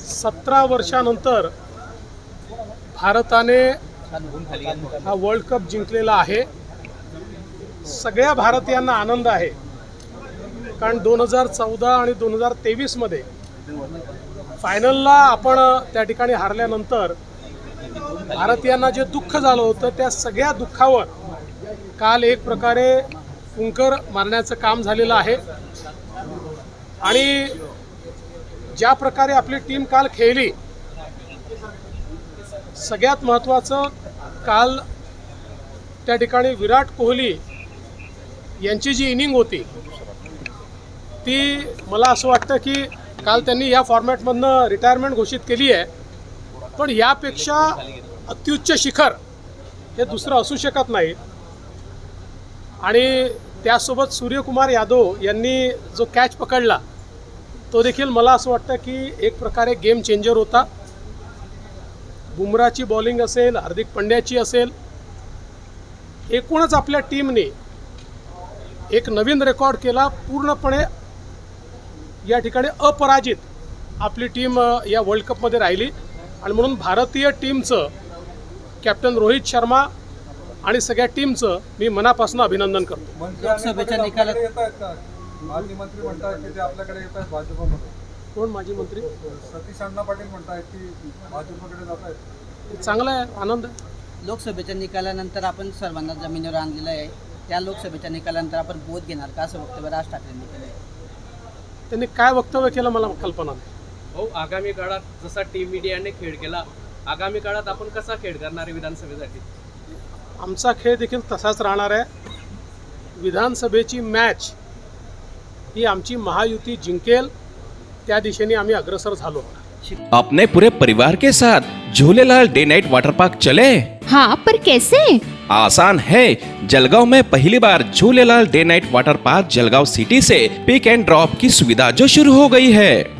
सतरा वर्षानंतर भारताने हा वर्ल्ड कप जिंकलेला आहे. सगळ्या भारतीयांना आनंद आहे. कारण दोन हजार चौदा आणि दोन हजार तेवीसमध्ये फायनलला आपण त्या ठिकाणी हारल्यानंतर भारतीयांना जे दुःख झालं होतं त्या सगळ्या दुःखावर काल एक प्रकारे फुंकर मारण्याचं काम झालेलं आहे. आणि ज्या प्रकारे आपली टीम काल खेळली सगळ्यात महत्त्वाचं काल त्या ठिकाणी विराट कोहली यांची जी इनिंग होती ती मला असं वाटतं की काल त्यांनी या फॉर्मॅटमधनं रिटायरमेंट घोषित केली आहे. पण यापेक्षा अत्युच्च शिखर हे दुसरं असू शकत नाही. आणि त्यासोबत सूर्यकुमार यादव यांनी जो कॅच पकडला तो देखील मला असं वाटतं की एक प्रकारे गेम चेंजर होता. बुमराची बॉलिंग असेल हार्दिक पंड्याची असेल एकूणच आपल्या टीमने एक नवीन रेकॉर्ड केला पूर्णपणे या ठिकाणी अपराजित आपली टीम या वर्ल्ड कपमध्ये राहिली. आणि म्हणून भारतीय टीमचं कॅप्टन रोहित शर्मा आणि सगळ्या टीमचं मी मनापासून अभिनंदन करतो. लोकसभेच्या निकालात- माजी मंत्री म्हणतात की ते आपल्याकडे येत आहेत भाजपमध्ये. कोण माजी मंत्री? सतीश अण्णा पाटील म्हणतायत की भाजपकडे जात आहेत चांगला आहे आनंद. आहे लोकसभेच्या निकालानंतर आपण सर्वांना जमिनीवर आणलेलं आहे. त्या लोकसभेच्या निकालानंतर आपण बोध घेणार का असं वक्तव्य राज ठाकरेंनी केलं आहे त्यांनी काय वक्तव्य केलं मला कल्पना नाही. भाऊ आगामी काळात जसा टीम मीडियाने खेळ केला आगामी काळात आपण कसा खेळ करणार आहे विधानसभेसाठी? आमचा खेळ देखील तसाच राहणार आहे. विधानसभेची मॅच ही आमची महायुती जिंकेल त्या दिशेने आम्ही अग्रसर झालो अपने पूरे परिवार के साथ Jhulelal day night water park चले? हाँ पर कैसे? आसान है। जलगांव में पहली बार Jhulelal day night water park Jalgaon city say pick and drop की सुविधा जो शुरू हो गई है।